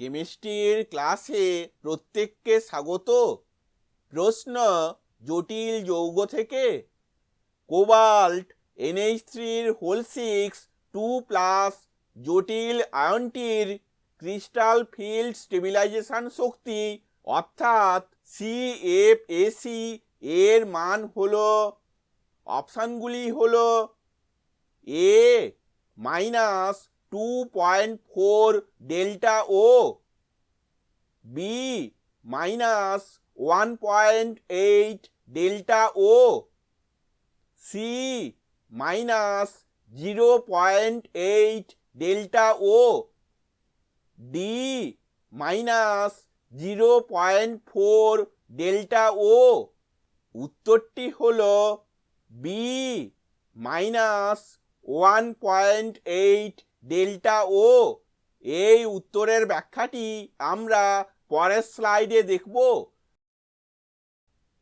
কেমিস্ট্রির ক্লাসে প্রত্যেককে স্বাগত। প্রশ্ন জটিল যৌগ থেকে। কোবাল্ট এনএইচ থ্রির হোল সিক্স টু প্লাস জটিল আয়নটির ক্রিস্টাল ফিল্ড স্টেবিলাইজেশন শক্তি অর্থাৎ সিএফএসি এর মান হলো, অপশানগুলি হলো A minus two point four delta O B minus one point eight delta O C minus zero point eight delta O D minus zero point four delta O উত্তরটি হলো B minus one point eight delta O. এই উত্তরের ব্যাখ্যাটি আমরা পরের স্লাইডে দেখব।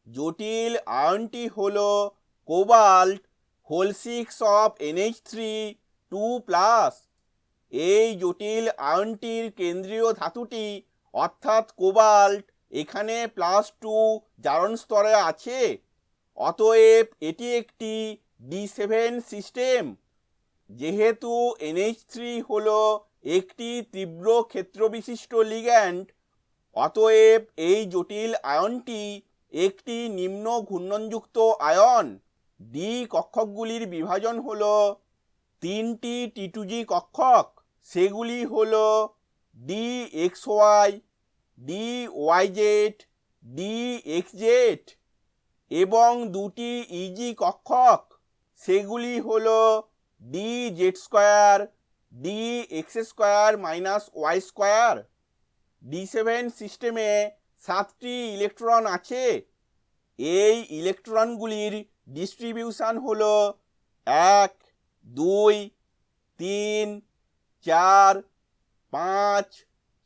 জটিল আয়নটি হল cobalt whole six of NH three two plus. এই জটিল আয়নটির কেন্দ্রীয় ধাতুটি অর্থাৎ কোবাল্ট এখানে প্লাস টু জারণ স্তরে আছে। অতএব এটি একটি ডি সেভেন সিস্টেম। যেহেতু এনএইচ থ্রি হল একটি তীব্র ক্ষেত্রবিশিষ্ট লিগ্যান্ড অতএব এই জটিল আয়নটি একটি নিম্ন ঘূর্ণনযুক্ত আয়ন। ডি কক্ষকগুলির বিভাজন হল তিনটি টি টু জি কক্ষক, সেগুলি হল D X Y D Y Z D X Z এবং দুটি ইজি কক্ষক, সেগুলি হল D Z square D X square minus Y square D seven সিস্টেমে সাতটি ইলেকট্রন আছে। এই ইলেকট্রনগুলির ডিস্ট্রিবিউশন হলো এক, দুই, তিন, চার, পাঁচ,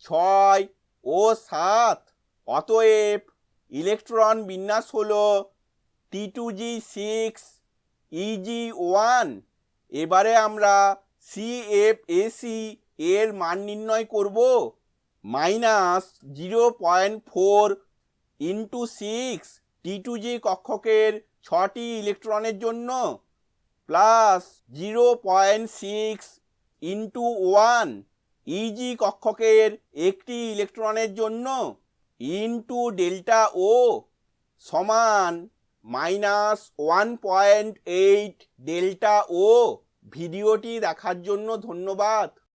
ছয় ও সাত। অতএব ইলেকট্রন বিন্যাস হলো T two G six eg one এবারে আমরা সিএফএসি এর মান নির্ণয় করব minus zero point four into six T two G কক্ষকের ছটি ইলেকট্রনের জন্য plus zero point six into one eg কক্ষকের একটি ইলেকট্রনের জন্য ইন্টু ডেল্টা ও সমান minus one point eight delta O ভিডিওটি দেখার জন্য ধন্যবাদ।